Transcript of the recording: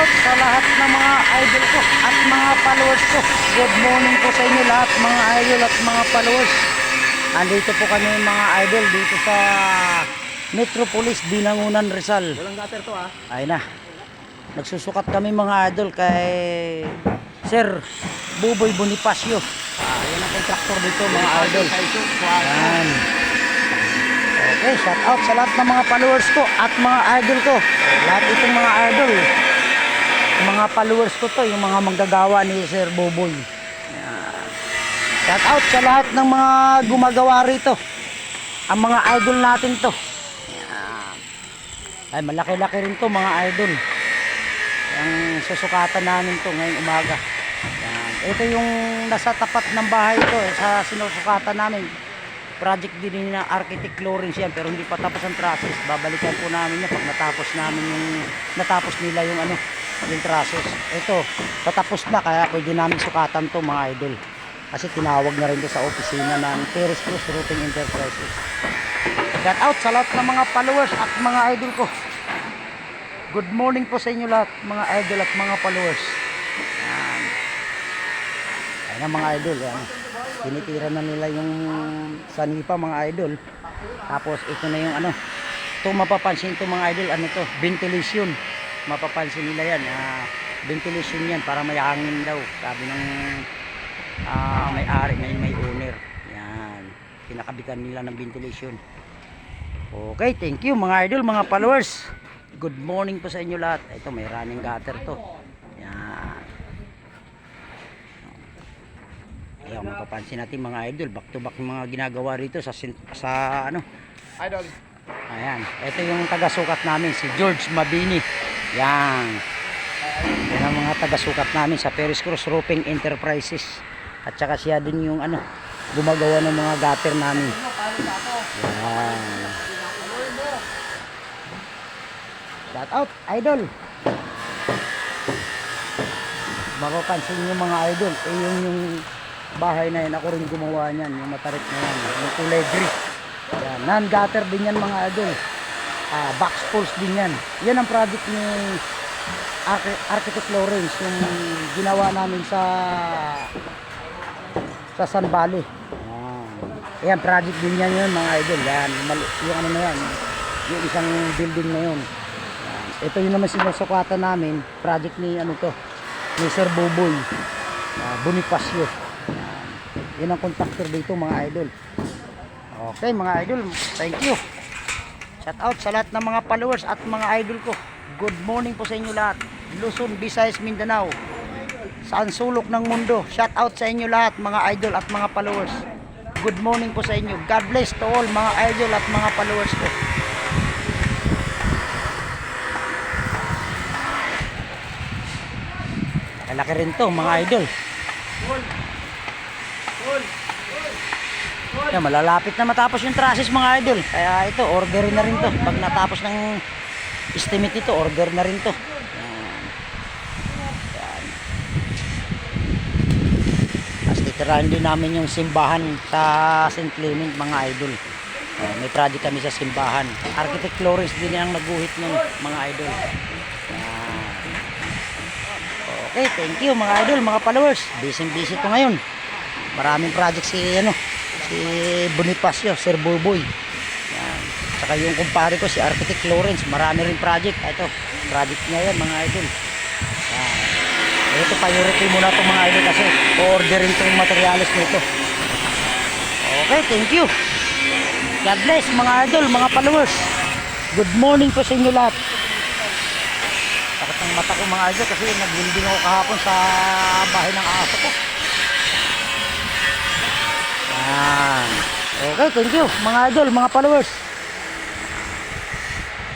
out sa lahat ng mga idol ko at mga followers ko. Good morning po sa inyo lahat mga idol at mga followers. Andito po kami mga idol dito sa Metropolis, Binangunan, Rizal. Walang gutter to ah. Ayun na. Nagsusukat kami mga idol kay Sir Buboy Bonifacio. Ah, yan ang contractor dito mga idol. Yan. Okay, shout out sa lahat ng mga followers ko at mga idol ko. Lahat itong mga idol. Mga followers ko to, yung mga manggagawa ni Sir Buboy. Yan. Shout out sa lahat ng mga gumagawa rito. Ang mga idol natin to. Ay, malaki-laki rin to mga idol. Ang susukatan namin to ngayong umaga. Ito yung nasa tapat ng bahay ko eh, sa sinusukatan namin. Project din ng architect Lawrence yan pero hindi pa tapos ang trusses. Babalikan po namin yan pag natapos namin yung natapos nila yung ano yung trusses. Ito, tatapos na kaya pwede namin sukatan to mga idol. Kasi tinawag na rin to sa opisina ng Paris Cruz Routing Enterprises. Shout out sa lahat ng mga followers at mga idol ko. Good morning po sa inyo lahat, mga idol at mga followers. Yan. Ayan ang mga idol. Yan. Tinitira na nila yung sanipa mga idol. Tapos ito na yung ano. Ito mapapansin ito mga idol. Ano to? Ventilation. Mapapansin nila yan. Ah, ventilation yan para may hangin daw. Sabi ng ah, may-ari, may, may owner. Yan. Kinakabitan nila ng ventilation. Okay, thank you mga idol, mga followers. Good morning po sa inyo lahat. Ito may running gutter to. Yan. Ayan, mapapansin natin mga idol, back to back yung mga ginagawa rito sa sa ano. Idol. Ayan, ito yung taga-sukat namin si George Mabini. Yan. Yan ang mga taga-sukat namin sa Paris Cruz Roofing Enterprises. At saka siya din yung ano, gumagawa ng mga gutter namin. Yan. Shout out, idol. Mapapansin nyo mga idol, eh yung, yung bahay na yan, ako rin gumawa niyan, yung matarik na yan, yung kulay gris. Yan, non-gutter din yan mga idol. Ah, box poles din yan. Yan ang project ni Arch- Architect Lawrence, yung ginawa namin sa sa San Valley. Yan. Yan, project din yan yun mga idol. Yan, yung, ano na yan, yung isang building na yun. Yan. Ito yung naman sinusukatan namin, project ni ano to, ni Sir Buboy, uh, Bonifacio. Yan. Yan ang contractor dito mga idol. Okay mga idol, thank you. Shout out sa lahat ng mga followers at mga idol ko. Good morning po sa inyo lahat. Luzon, Visayas, Mindanao. Saan sulok ng mundo. Shout out sa inyo lahat mga idol at mga followers. Good morning po sa inyo. God bless to all mga idol at mga followers ko. Kalaki rin to mga idol. Yan, malalapit na matapos yung trusses mga idol. Kaya ito, orderin na rin to. Pag natapos ng estimate nito, order na rin to. Yan. Tapos din namin yung simbahan sa St. Clement mga idol. Yan, may project kami sa simbahan. Architect Flores din ang naguhit nun mga idol. Okay, thank you mga idol, mga followers. Busy busy to ngayon. Maraming project si ano, si Bonifacio, Sir Boboy. Yan. Saka yung kumpare ko si Architect Lawrence, marami rin project. Ito, project niya yan mga idol. Yan. Ito priority muna itong mga idol kasi orderin itong materials nito. Okay, thank you. God bless mga idol, mga followers. Good morning po sa inyo lahat. Takot ng mata ko mga idol kasi nagwinding ako kahapon sa bahay ng aso ko. Okay, thank you mga idol, mga followers.